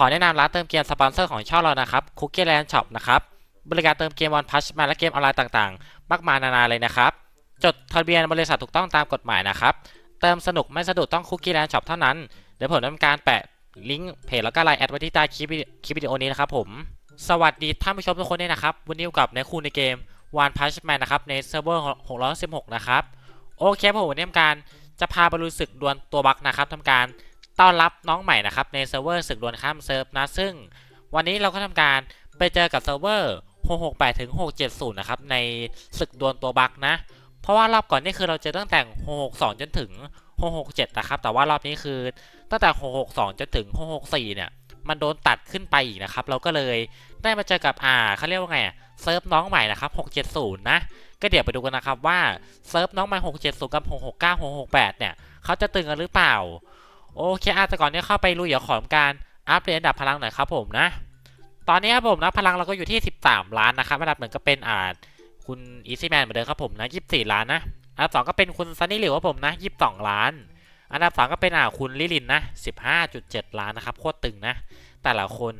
ขอแนะนำร้านเติมเกมสปอนเซอร์ของช่องเรานะครับ Cookie Land Shop นะครับบริการเติมเกมวันพัชมาและเกมออนไลน์ต่างๆ มากมายนานาเลยนะครับ จดทะเบียนบริษัทถูกต้องตามกฎหมายนะครับ เติมสนุกไม่สะดุดต้อง Cookie Land Shop เท่านั้น เดี๋ยวผมทำการแปะลิงก์เพจแล้วก็ไลน์แอดไว้ที่ใต้คลิปวิดีคลิปวิดีโอนี้นะครับผมสวัสดีท่านผู้ชมทุกคนด้วยนะครับ วันนี้กับในคู่ในเกม One Punch Man นะครับในเซิร์ฟเวอร์616 นะครับ โอเคผมวันนี้ทำการจะพาไปรู้สึกดวลตัวบักนะครับทำการ ต้อนรับน้องใหม่นะครับในเซิร์ฟเวอร์ศึกดวลข้ามเซิร์ฟนะ ซึ่งวันนี้เราก็ทำการไปเจอกับเซิร์ฟเวอร์668ถึง670 นะครับในศึกดวลตัวบักนะ เพราะว่ารอบก่อนนี่คือเราเจอตั้งแต่ 662 จนถึง 667 นะครับ แต่ว่ารอบนี้คือตั้งแต่ 662 จนถึง 664 เนี่ย มันโดนตัดขึ้นไปอีกนะครับ เราก็เลยได้มาเจอกับอ่าเขาเรียกว่าไงเซิร์ฟน้องใหม่นะครับ 670 นะ ก็เดี๋ยวไปดูกันนะครับว่าเซิร์ฟน้องใหม่ 670 กับ 669 668 เนี่ยเขาจะตึงกันหรือเปล่า โอเคอาแต่ก่อนที่เข้าไปลุยเดี๋ยวขอทำการอัปเดตอันดับพลังหน่อยครับผมนะ ตอนนี้ครับผมนะพลังเราก็อยู่ที่ 13 ล้านนะครับอันดับหนึ่งก็เป็นอ่าคุณอีซี่แมนเหมือนเดิมครับผมนะ 24 ล้านนะอันดับสองก็เป็นคุณซันนี่หลิวครับผมนะ 22 ล้าน อันดับสามก็เป็นอ่าคุณลิลินนะ 15.7 ล้านนะครับโคตรตึงนะ แต่ละคน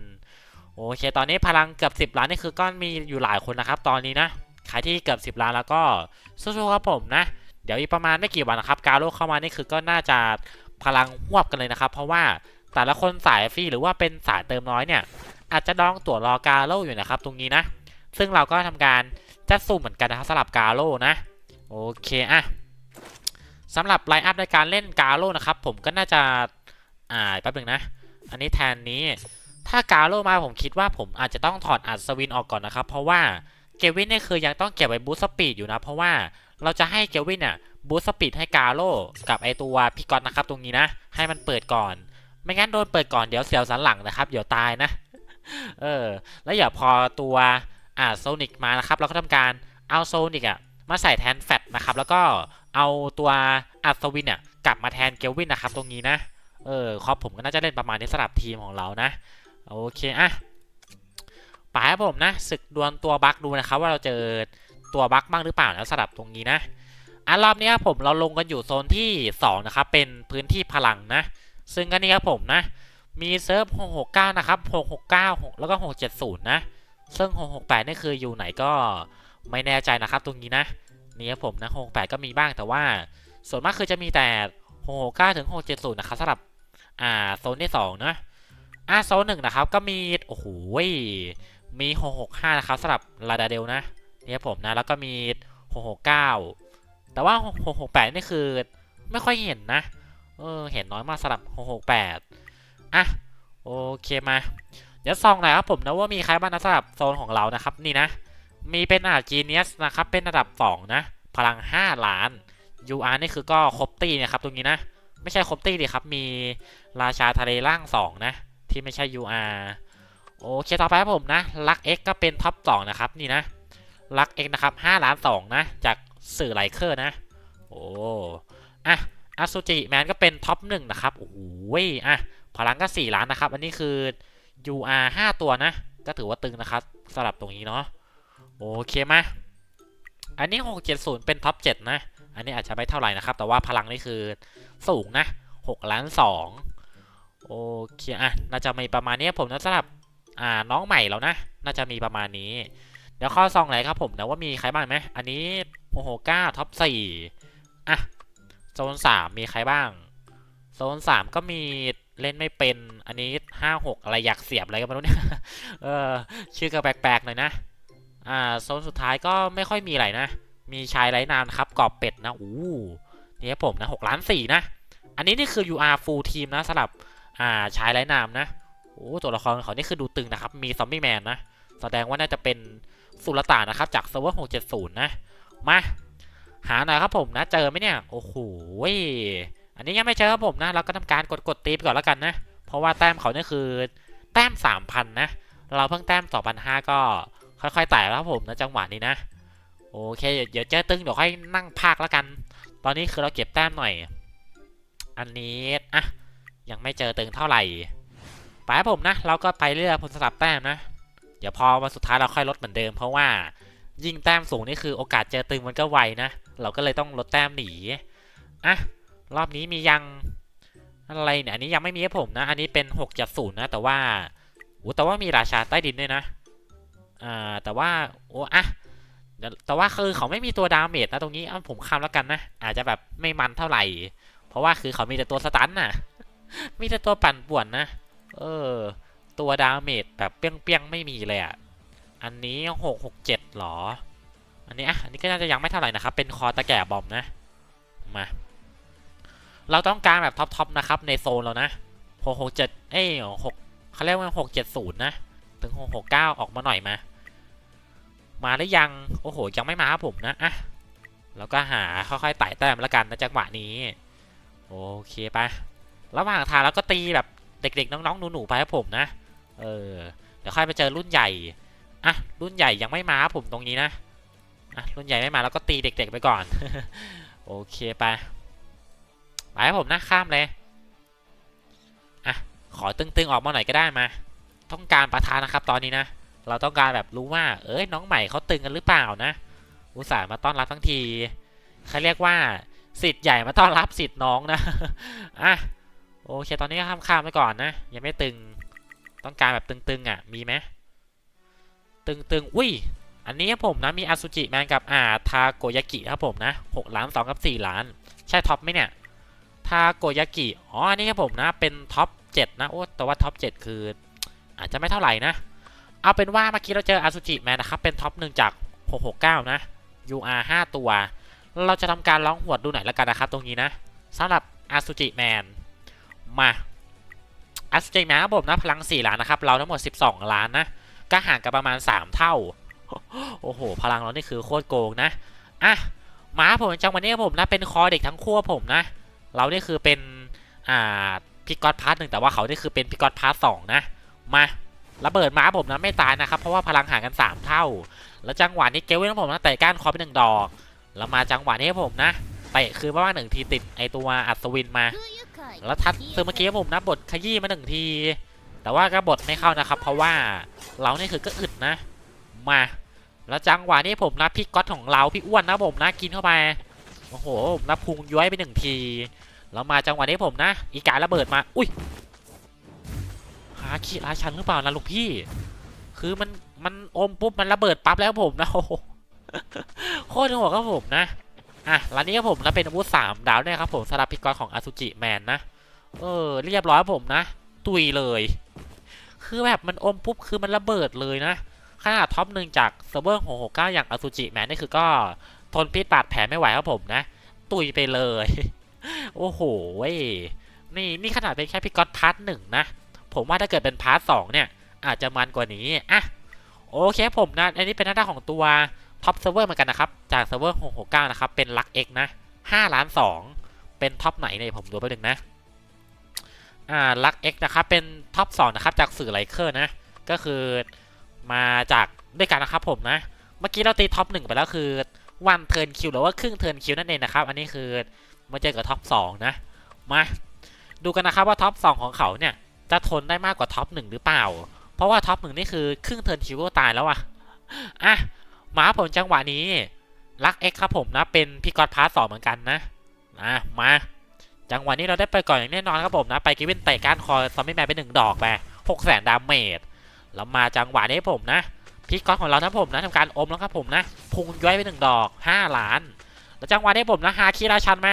โอเค ตอนนี้พลังเกือบ 10 ล้านนี่คือก็มีอยู่หลายคนนะครับ ตอนนี้นะใครที่เกือบ 10 ล้านแล้วก็สู้ๆครับผมนะ เดี๋ยวอีกประมาณไม่กี่วันนะครับ กาโลเข้ามานี่คือก็น่าจะ พลังหวบกันเลยนะครับ เพราะว่าแต่ละคนสายฟรีหรือว่าเป็นสายเติมน้อยเนี่ย อาจจะดองตั๋วรอกาโลอยู่นะครับ ตรงนี้นะ ซึ่งเราก็ทำการจัดสุ่มเหมือนกันนะครับสำหรับกาโลนะ โอเคอะสำหรับไลน์อัพในการเล่นกาโลนะครับ ผมก็น่าจะอ่าแป๊บหนึงนะ อันนี้แทนนี้ ถ้ากาโลมาผมคิดว่าผมอาจจะต้องถอดอัดสวินออกก่อนนะครับ เพราะว่าเกวินเนี่ยคือยังต้องเก็บไว้บูสต์สปีดอยู่นะ เพราะว่าเราจะให้เกวินเนี่ย บูสต์สปีดให้กาโลกับไอตัวพิกอนนะครับตรงนี้นะ ให้มันเปิดก่อน ไม่งั้นโดนเปิดก่อนเดี๋ยวเสียวสันหลังนะครับ เดี๋ยวตายนะ เออ แล้วอย่าพอตัวอ่าโซนิกมานะครับ เราก็ทำการเอาโซนิกอะมาใส่แทนแฟตนะครับ แล้วก็เอาตัวอัศวินเนี่ยกลับมาแทนเกลวินนะครับ ตรงนี้นะ เออครอบผมก็น่าจะเล่นประมาณนี้สำหรับทีมของเรานะ โอเคอะไปครับผมนะศึกดวลตัวบั๊กดูนะครับ ว่าเราเจอตัวบั๊กบ้างหรือเปล่านะสำหรับตรงนี้นะ อันรอบนี้ครับผมเราลงกันอยู่โซนที่ 2 นะครับ เป็นพื้นที่พลังนะ ซึ่งก็นี่ครับผมนะ มีเซิร์ฟ 669 นะครับ 669 แล้วก็ 670 นะ ซึ่ง 668 นี่คืออยู่ไหนก็ไม่แน่ใจนะครับ ตรงนี้นะ นี่ครับผมนะ 668 ก็มีบ้างแต่ว่า ส่วนมากคือจะมีแต่ 669 ถึง 670 นะครับสำหรับอ่าโซนที่ 2 นะอ่าโซนหนึ่งนะครับก็มี โอ้โหมี 665 นะครับสำหรับลาดาเดลนะ นี่ครับผมนะ แล้วก็มี 669 แต่ว่า 668 นี่คือไม่ค่อยเห็นนะ เออ เห็นน้อยมากสำหรับ 668 อะ โอเคมา เดี๋ยวซองหน่อยครับผมนะว่ามีใครบ้างนะสำหรับโซนของเรานะครับ นี่นะ มีเป็นอาจีเนียสนะครับ เป็นระดับ 2 นะ พลัง 5 ล้าน UR นี่คือก็ครบตีนะครับ ตรงนี้นะ ไม่ใช่ครบตีดิครับ มีราชาทะเลล่าง 2 นะ ที่ไม่ใช่ UR โอเคต่อไปครับผมนะลัก X ก็เป็นท็อป2นะครับ นี่นะลัก X นะครับ5ล้าน2นะ จาก สื่อไลเคอร์นะ โอ้อะอาซูจิแมนก็เป็นท็อป1นะครับ โอ้โหอะพลังก็ 4 ล้านนะครับ อันนี้คือ UR 5 ตัวนะ ก็ถือว่าตึงนะครับสำหรับตรงนี้เนาะ โอเคมาอันนี้ 670 เป็นท็อป 7 นะ อันนี้อาจจะไม่เท่าไหร่นะครับ แต่ว่าพลังนี่คือสูงนะ 6 ล้าน 2 โอเค อะ น่าจะมีประมาณนี้ผมนะสำหรับ อ่า น้องใหม่แล้วนะ น่าจะมีประมาณนี้ เดี๋ยวข้อซองไหนครับผมนะว่ามีใครบ้างไหม อันนี้ โมโหก้าท็อป4อะ โซน3มีใครบ้าง โซน3ก็มีเล่นไม่เป็น อันนี้5 6อะไรอยากเสียบอะไรกันไม่รู้เนี่ย เออ ชื่อก็แปลกๆหน่อยนะ อ่า โซนสุดท้ายก็ไม่ค่อยมีอะไรนะ มีชายไร้นามนครับกรอบเป็ดนะ อู้นี่ผมนะ6ล้าน4นะ อันนี้นี่คือ UR full team นะสำหรับ อ่า ชายไร้นามนะ โอ้ตัวละครเขานี่คือดูตึงนะครับ มีซอมบี้แมนนะ แสดงว่าน่าจะเป็นสุลต่านนะครับ จากเซิร์ฟเวอร์670นะ มา หาหน่อยครับผมนะ เจอไหมเนี่ย โอ้โหอันนี้ยังไม่เจอครับผมนะเราก็ทำการกดกดตีไปก่อนแล้วกันนะ เพราะว่าแต้มเขาเนี่ยคือแต้ม3,000นะ เราเพิ่งแต้ม2,500ก็ค่อยๆไต่แล้วครับผมนะจังหวะนี้นะ โอเค เดี๋ยวเจอตึงเดี๋ยวค่อยนั่งพากแล้วกัน ตอนนี้คือเราเก็บแต้มหน่อย อันนี้อะยังไม่เจอตึงเท่าไหร่ไปครับผมนะ เราก็ไปเรื่อยผลสลับแต้มนะ เดี๋ยวพอวันสุดท้ายเราค่อยลดเหมือนเดิมเพราะว่า ยิ่งแต้มสูงนี่คือโอกาสเจอตึงมันก็ไวนะ เราก็เลยต้องลดแต้มหนี อะ รอบนี้มียังอะไรเนี่ย อันนี้ยังไม่มีให้ผมนะ อันนี้เป็น670นะ แต่ว่าโอ้แต่ว่ามีราชาใต้ดินด้วยนะ อ่า แต่ว่า โอ้อะแต่ว่าคือเขาไม่มีตัวดาเมจนะตรงนี้เอาผมคำแล้วกันนะ อาจจะแบบไม่มันเท่าไหร่ เพราะว่าคือเขามีแต่ตัวสตันน่ะ มีแต่ตัวปั่นป่วนนะ เออ ตัวดาเมจแบบเปี้ยงๆไม่มีเลยอะ อันนี้หกหกเจ็ดหรอ อันนี้อะอันนี้ก็น่าจะยังไม่เท่าไหร่นะครับ เป็นคอตะแก่บอมนะ มา เราต้องการแบบท็อปๆนะครับ ในโซนเรานะหกหกเจ็ดเอ้ยหกเขาเรียกว่าหกเจ็ดศูนย์นะ ถึงหกหกเก้าออกมาหน่อยมา มาหรือยัง โอ้โห ยังไม่มาครับผมนะ อะ แล้วก็หาค่อยๆไต่แต้มแล้วกันนะจังหวะนี้ โอเคไประหว่างทางเราก็ตีแบบเด็กๆน้องๆหนูๆไปครับผมนะ เออ เดี๋ยวค่อยไปเจอรุ่นใหญ่ อะรุ่นใหญ่ยังไม่มาครับผมตรงนี้นะอะรุ่นใหญ่ไม่มาแล้วก็ตีเด็ก ๆ ไปก่อน โอเคไปไปครับผมนะข้ามเลยอะขอตึงๆออกมาหน่อยก็ได้มา ต้องการประธานนะครับตอนนี้นะเราต้องการแบบรู้ว่า เอ้ยน้องใหม่เขาตึงกันหรือเปล่านะ อุตส่าห์มาต้อนรับทั้งทีเขาเรียกว่าสิทธิ์ใหญ่มาต้อนรับสิทธิ์น้องนะอะโอเคตอนนี้ข้ามข้ามไปก่อนนะ ยังไม่ตึง ต้องการแบบตึงๆอะ มีไหม ตึงๆ อุ้ย อันนี้ครับผมนะ มีอาซูจิแมนกับอ่าทาโกยากิครับผมนะ6ล้าน2กับ4ล้าน ใช่ท็อปไหมเนี่ย ทาโกยากิ อ๋อ อันนี้ครับผมนะ เป็นท็อป7นะ โอ้ แต่ว่าท็อป7คือ อาจจะไม่เท่าไหร่นะ เอาเป็นว่าเมื่อกี้เราเจออาซูจิแมนนะครับ เป็นท็อปหนึ่งจาก 669 นะ UR 5 ตัว เราจะทำการร้องหวดดูหน่อยแล้วกันนะครับ ตรงนี้นะสำหรับอาซูจิแมน มาอาซูจิแมนครับผมนะ พลัง 4 ล้านนะครับ เราทั้งหมด 12 ล้านนะ ก็ห่างกันประมาณ 3 เท่า โอ้โห พลังเรานี่คือโคตรโกงนะ อะมาครับผมจังวันนี้ครับผมนะเป็นคอเด็กทั้งคู่ครับผมนะ เรานี่คือเป็น อ่าพิกอตพาร์ทหนึ่งแต่ว่าเขานี่คือเป็นพิกอตพาร์ทสองนะ มาระเบิดมาครับผมนะไม่ตายนะครับเพราะว่าพลังห่างกัน 3 เท่า แล้วจังหวะนี้เกลวินของผมนะเตะก้านคอไปหนึ่งดอก แล้วมาจังหวะนี้ครับผมนะเตะคือประมาณหนึ่งทีติดไอตัวอัศวินมา แล้วทัดคือเมื่อกี้ครับผมนะบทขยี้มาหนึ่งที แต่ว่าก็บทไม่เข้านะครับ เพราะว่าเรานี่คือก็อึดนะ มา แล้วจังหวะนี้ผมนะพี่ก๊อตของเราพี่อ้วนนะผมนะกินเข้าไปโอ้โหผมนะพุงย้อยไปหนึ่งทีแล้วมาจังหวะนี้ผมนะ อีการระเบิดมา อุ้ยหาขีราชันหรือเปล่านะลูกพี่ คือมันมันอมปุ๊บมันระเบิดปั๊บแล้วผมนะโอ้โคตรหัวครับผมนะอะร้านนี้ครับผมนะเป็นอาวุธสามดาวเนี่ยครับผมสำหรับพิกรของอาซูจิแมนนะ เออ เรียบร้อยผมนะ ตุยเลย คือแบบมันอมปุ๊บคือมันระเบิดเลยนะขนาดท็อปหนึ่งจากเซิร์ฟเวอร์หกหกเก้าอย่างอาซูจิแมนนี่คือก็ทนพิษบาดแผลไม่ไหวครับผมนะ ตุยไปเลย โอ้โหนี่นี่ขนาดเป็นแค่พิกอตพาร์ทหนึ่งนะ ผมว่าถ้าเกิดเป็นพาร์ทสองเนี่ย อาจจะมันกว่านี้อะโอเคผมนะ อันนี้เป็นหน้าตาของตัวท็อปเซิร์ฟเวอร์เหมือนกันนะครับ จากเซิร์ฟเวอร์669นะครับ เป็นลักเอ็กนะ5ล้าน2เป็นท็อปไหนเนี่ยผมดูไปหนึ่งนะ อ่าลักเอ็กนะครับเป็นท็อป2นะครับจากสื่อไลเคอร์นะ ก็คือมาจากด้วยกันนะครับผมนะ เมื่อกี้เราตีท็อปหนึ่งไปแล้วคือวันเทิร์นคิวหรือว่าครึ่งเทิร์นคิวนั่นเองนะครับ อันนี้คือมาเจอกับท็อป2นะ มาดูกันนะครับว่าท็อป2ของเขาเนี่ยจะทนได้มากกว่าท็อปหนึ่งหรือเปล่า เพราะว่าท็อปหนึ่งนี่คือครึ่งเทิร์นคิวก็ตายแล้วอะอะมาผมจังหวะนี้ลักเอ็กครับผมนะเป็นพี่กอดพาร์ทสองเหมือนกันนะอะมา จังหวะนี้เราได้ไปก่อนอย่างแน่นอนครับผมนะ ไปกิวินเตะก้านคอซอมบี้แมนไปหนึ่งดอกไปหกแสนดาเมจแล้วมาจังหวะนี้ผมนะพี่กอดของเราทั้งผมนะทำการอมแล้วครับผมนะ พุงย้อยไปหนึ่งดอกห้าล้าน แล้วจังหวะนี้ผมนะฮาคิราชันไหม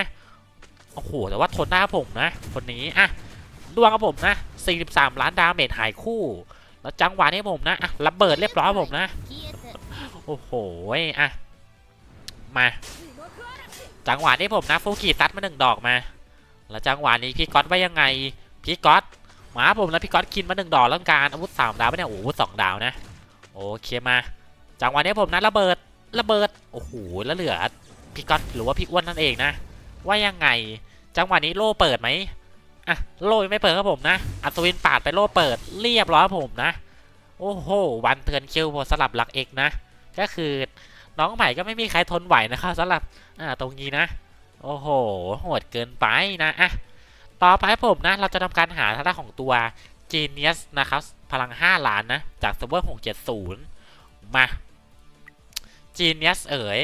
โอ้โหแต่ว่าทนได้ครับผมนะ คนนี้อะดวงครับผมนะ43ล้านดาเมจหายคู่ แล้วจังหวะนี้ผมนะอะระเบิดเรียบร้อยผมนะ โอ้โหอะมา จังหวะนี้ผมนะฟูกิซัดมาหนึ่งดอกมา แล้วจังหวะนี้พี่ก๊อตว่ายังไงพี่ก๊อตหมาผมแล้วพี่ก๊อตกินมาหนึ่งดอกแล้วการอาวุธสามดาวไม่ได้โอ้โหสองดาวนะโอเคมาจังหวะนี้ผมนะระเบิดระเบิดโอ้โหแล้วเหลือพี่ก๊อตหรือว่าพี่อ้วนนั่นเองนะ ว่ายังไง จังหวะนี้โล่เปิดไหมอะโล่ไม่เปิดครับผมนะอัศวินปาดไปโล่เปิดเรียบร้อยผมนะ โอ้โหวันเทือนคิวสลับหลักเอกนะ ก็คือน้องใหม่ก็ไม่มีใครทนไหวนะครับสำหรับอ่าตรงนี้นะ โอ้โห โหดเกินไปนะอะต่อไปผมนะ เราจะทำการหาทางด้านของตัว Genius นะครับ พลัง 5 ล้านนะ จากเซิร์ฟเวอร์670 มา Genius เอ๋ย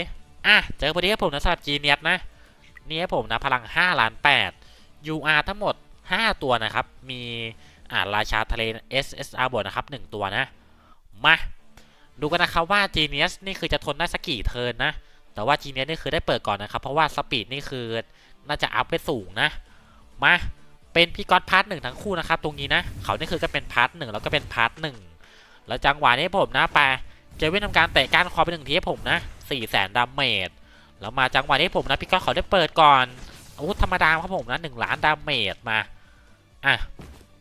อะ เจอพอดีครับผมนะสำหรับ Genius นะ นี่ครับผมนะ พลัง 5 ล้าน 8 UR ทั้งหมด 5 ตัวนะครับ มีอ่าราชาทะเล SSR บวกนะครับ 1 ตัวนะ มา ดูกันนะครับว่า Genius นี่คือจะทนได้สักกี่เทิร์นนะ แต่ว่า Genius นี่คือได้เปิดก่อนนะครับ เพราะว่าสปีดนี่คือน่าจะอัพไปสูงนะ มาเป็นพี่ก๊อตพาร์ทหนึ่งทั้งคู่นะครับ ตรงนี้นะ เขานี่คือก็เป็นพาร์ทหนึ่งแล้วก็เป็นพาร์ทหนึ่งแล้วจังหวะนี้ผมนะไปเจวินทำการเตะก้านคอไปหนึ่งทีให้ผมนะ4แสนดาเมจแล้วมาจังหวะนี้ผมนะพี่ก๊อตเขาได้เปิดก่อนอาวุธธรรมดาครับผมนะหนึ่งล้านดาเมจมาอะ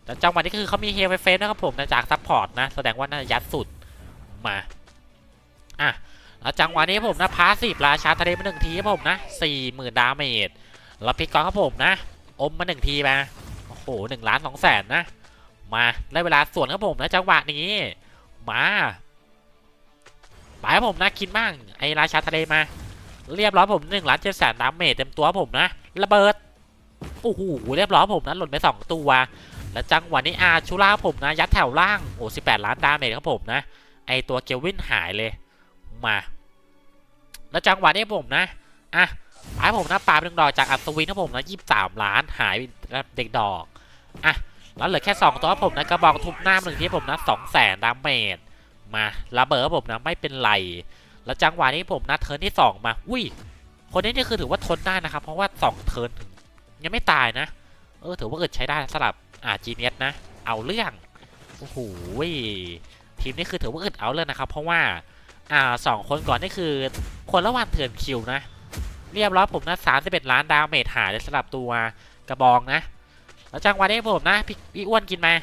แต่จังหวะนี้คือเขามีเฮลเฟสนะครับผมนะจากซัพพอร์ตนะแสดงว่าน่าจะยัดสุดมาอะ แล้วจังหวะนี้ผมนะพาสิบราชาทะเลมาหนึ่งทีครับผมนะสี่หมื่นดาเมจแล้วพี่ก๊อครับผมนะ อมมาหนึ่งทีมาโอ้โหหนึ่งล้านสองแสนนะ มาได้เวลาส่วนครับผมนะจังหวะนี้ มาไปครับผมนะคิดบ้างไอราชาทะเลมา เรียบร้อยผมหนึ่งล้านเจ็ดแสนดาเมจเต็มตัวผมนะระเบิดโอ้โหเรียบร้อยผมนะหล่นไปสองตัวแล้วจังหวะนี้อาชูล่าผมนะยัดแถวล่างโอ้สิบแปดล้านดาเมจครับผมนะไอตัวเกลวินหายเลย มา แล้วจังหวะนี้ผมนะอะปาให้ผมนะปาไปหนึ่งดอกจากอัศวินครับผมนะยี่สิบสามล้านหายไปเด็กดอกอะแล้วเหลือแค่สองตัวผมนะกระบอกทุบหน้าหนึ่งที่ผมนะสองแสนดาเมจมาระเบิดผมนะไม่เป็นไรแล้วจังหวะนี้ผมนะเทิร์นที่สองมาอุ้ยคนนี้นี่คือถือว่าทนได้นะครับ เพราะว่าสองเทิร์นยังไม่ตายนะ เออถือว่าเกิดใช้ได้สำหรับอ่าจีเนียสนะ เอาเรื่องโอ้โหทีมนี้คือถือว่าอึดเอาเลยนะครับ เพราะว่า อ่าสองคนก่อนนี่คือคนละวันเถื่อนคิวนะ เรียบร้อยผมนะสามสิบเอ็ดล้านดาวเมจหายเลยสำหรับตัวกระบองนะ แล้วจังหวะนี้ผมนะพี่พี่อ้วนกินมา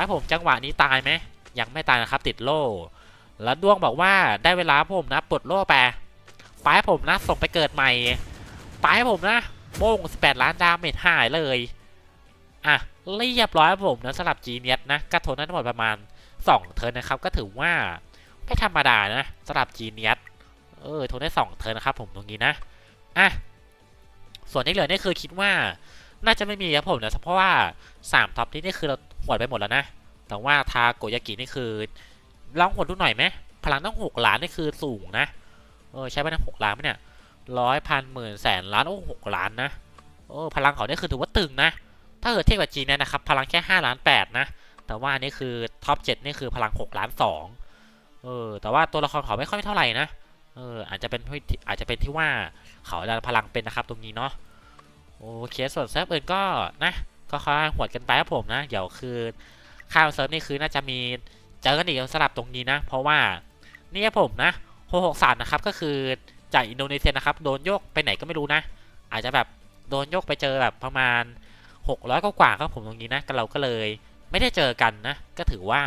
ให้ผมจังหวะนี้ตายไหมยังไม่ตายนะครับติดโล่ แล้วดวงบอกว่าได้เวลาผมนะปลดโล่ไปไปให้ผมนะส่งไปเกิดใหม่ไปให้ผมนะโป้ง18ล้านดาเมจหายเลยอะเรียบร้อยผมนะสำหรับจีเนียสนะกระทนนั้นหมดประมาณ2เทิร์นนะครับก็ถือว่า ไม่ธรรมดานะสำหรับจีเนียสเออทนได้2เทิร์นนะครับผมตรงนี้นะอะส่วนที่เหลือนี่คือคิดว่า น่าจะไม่มีครับผมนะเพราะว่า3ท็อปนี้นี่คือเราหมดไปหมดแล้วนะแต่ว่าทาโกยากินี่คือลองหดดูหน่อยไหมพลังต้องหกล้านนี่คือสูงนะเออใช้ไปทั้งหกล้านไหมเนี่ยร้อยพันหมื่นแสนล้านโอ้หกล้านนะโอ้พลังเขาเนี่ยคือถือว่าตึงนะ ถ้าเกิดเทียบกับจีนเนี่ยนะครับ พลังแค่ห้าล้านแปดนะ แต่ว่านี่คือท็อปเจ็ดนี่คือพลังหกล้านสอง เออ แต่ว่าตัวละครเขาไม่ค่อยเท่าไหร่นะ เออ อาจจะเป็นอาจจะเป็นที่ว่าเขาดันพลังเป็นนะครับตรงนี้เนาะ โอเคส่วนเซิร์ฟอื่นก็นะ ก็ค่อยหวดกันไปครับผมนะ เดี๋ยวคือข้าวเซิร์ฟนี่คือน่าจะมีเจอกันอีกสลับตรงนี้นะ เพราะว่านี่ครับผมนะโฮหกสามนะครับก็คือจากอินโดนีเซียนะครับโดนโยกไปไหนก็ไม่รู้นะ อาจจะแบบโดนโยกไปเจอแบบประมาณ600กว่าๆครับผมตรงนี้นะก็เราก็เลยไม่ได้เจอกันนะ ก็ถือว่า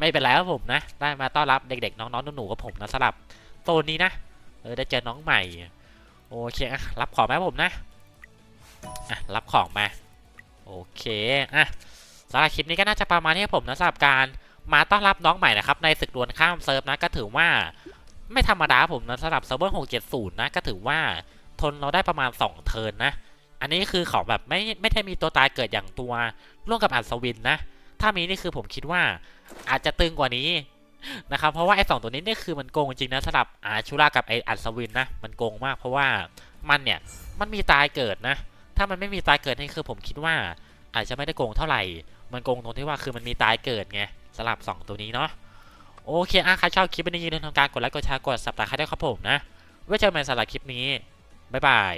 ไม่เป็นไรครับผมนะ ได้มาต้อนรับเด็กๆ น้องๆหนูๆกับผมนะสลับโซนนี้นะ เออได้เจอน้องใหม่ โอเคอะรับของไหมผมนะอะรับของมา โอเคอะสำหรับคลิปนี้ก็น่าจะประมาณนี้ครับผมนะสำหรับการมาต้อนรับน้องใหม่นะครับในศึกดวลข้ามเซิร์ฟนะก็ถือว่าไม่ธรรมดาผมนะสำหรับเซิร์ฟเวอร์670 นะก็ถือว่าทนเราได้ประมาณ 2 เทิร์นนะ อันนี้คือของแบบไม่ไม่ได้มีตัวตายเกิดอย่างตัวร่วมกับอัศวินนะ ถ้ามีนี่คือผมคิดว่าอาจจะตึงกว่านี้นะครับเพราะว่าไอ้สองตัวนี้นี่คือมันโกงจริงนะสำหรับอาชูรากับไอ้อัศวินนะมันโกงมาก เพราะว่ามันเนี่ยมันมีตายเกิดนะ ถ้ามันไม่มีตายเกิดนี่คือผมคิดว่า อาจจะไม่ได้โกงเท่าไหร่ มันโกงตรงที่ว่าคือมันมีตายเกิดไงสลับ 2 ตัวนี้เนาะโอเคอะใครชอบคลิปนี้อย่าลืมทำการกดไลค์กดแชร์กดสับตาใครได้ครับผมนะไว้เจอกันใหม่สำหรับคลิปนี้บ๊ายบาย